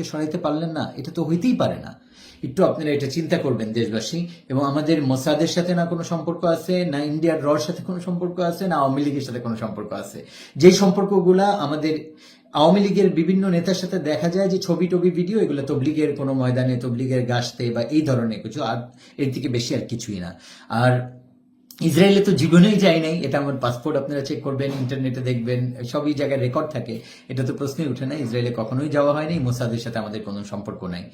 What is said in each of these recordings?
দেশকে সরাইতে পারলেন না, এটা তো হইতেই পারে না। একটু আপনারা এটা চিন্তা করবেন, দেশবাসী, এবং আমাদের মোসাদের সাথে না কোনো সম্পর্ক আছে, না ইন্ডিয়ার রর সাথে কোনো সম্পর্ক আছে, না আওয়ামী লীগের সাথে কোনো সম্পর্ক আছে। যেই সম্পর্কগুলা আমাদের আওয়ামী লীগের বিভিন্ন নেতার সাথে দেখা যায় যে ছবি টবি ভিডিও, এগুলো তবলিগের কোনো ময়দানে, তবলিগের গাছতে বা এই ধরনের কিছু, আর এর থেকে বেশি আর কিছুই না। আর ইসরায়েলে তো জীবনেই যায় নাই, এটা আমার পাসপোর্ট আপনারা চেক করবেন ইন্টারনেটে দেখবেন, সবই জায়গায় রেকর্ড থাকে। এটা তো প্রশ্নই উঠে না, ইসরায়েলে কখনোই যাওয়া হয়নি, মোসাদের সাথে আমাদের কোনো সম্পর্ক নাই।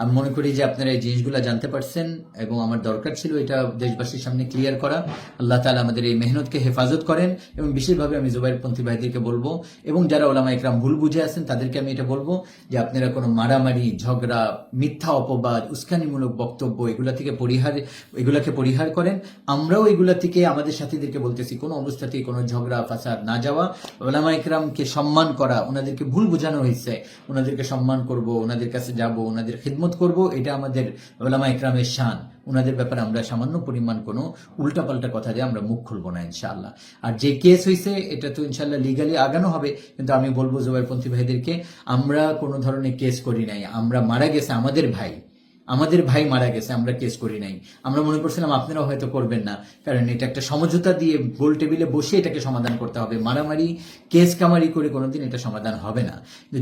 আমি মনে করি যে আপনারা এই জিনিসগুলো জানতে পারছেন এবং আমার দরকার ছিল এটা দেশবাসীর সামনে ক্লিয়ার করা। আল্লাহ তালা আমাদের এই মেহনতকে হেফাজত করেন এবং বিশেষভাবে আমি জুবাইর পন্থী ভাইদেরকে বলব এবং যারা ওলামা একরাম ভুল বুঝে আছেন, তাদেরকে আমি এটা বলব যে আপনারা কোনো মারামারি, ঝগড়া, মিথ্যা অপবাদ, উস্কানিমূলক বক্তব্য এগুলা থেকে পরিহার, এগুলাকে পরিহার করেন। আমরাও এগুলা থেকে আমাদের সাথীদেরকে বলতেছি, কোনো অবস্থাতেই কোনো ঝগড়া, ফাসাদ না যাওয়া। ওলামা একরামকে সম্মান করা, ওনাদেরকে ভুল বোঝানো হয়েছে। ওনাদেরকে সম্মান করব, ওনাদের কাছে যাব, ওনাদের খিদমত করব, এটা আমাদের ওলামা একরামের শান। ওনাদের ব্যাপারে আমরা সামান্য পরিমাণ কোনো উল্টাপাল্টা কথা দিয়ে আমরা মুখ খুলবো না, ইনশাআল্লাহ। আর যে কেস হয়েছে, এটা তো ইনশাল্লাহ লিগালি আগানো হবে, কিন্তু আমি বলব জোবাইরপন্থী ভাইদেরকে, আমরা কোনো ধরনের কেস করি নাই, আমরা মারা গেছে আমাদের ভাই। আমাদের ভাই মারা গেছে, আমরা কেস করি নাই। আমরা মনে করছিলাম, আপনারাও হয়তো করবেন না। কারণ এটা একটা সমঝোতা দিয়ে গোল টেবিলে বসে এটাকে সমাধান করতে হবে। মারামারি কেস কামারি করে কোনোদিন এটা সমাধান হবে না।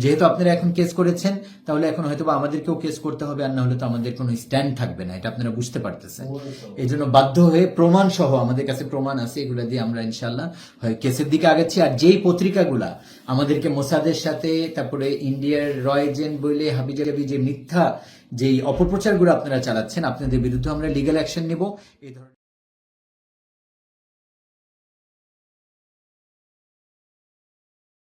যেহেতু আপনারা এখন কেস করেছেন, তাহলে এখন হয়তো বা আমাদেরকেও কেস করতে হবে, আর না হলে তো আমাদের কোনো স্ট্যান্ড থাকবে না। এটা আপনারা বুঝতে পারতেছেন। এই জন্য বাধ্য হয়ে প্রমাণ সহ আমাদের কাছে প্রমাণ আছে, এগুলো দিয়ে আমরা ইনশাল্লাহ হয় কেসের দিকে আগাচ্ছি। আর যেই পত্রিকাগুলা আমাদেরকে মোসাদের সাথে, তারপরে ইন্ডিয়ার রয় এজেন্ট বলে হাবিজাবি যে মিথ্যা, যেই অপপ্রচারগুলো আপনারা চালাচ্ছেন আপনাদের বিরুদ্ধে আমরা লিগাল অ্যাকশন নেব। এই ধরনের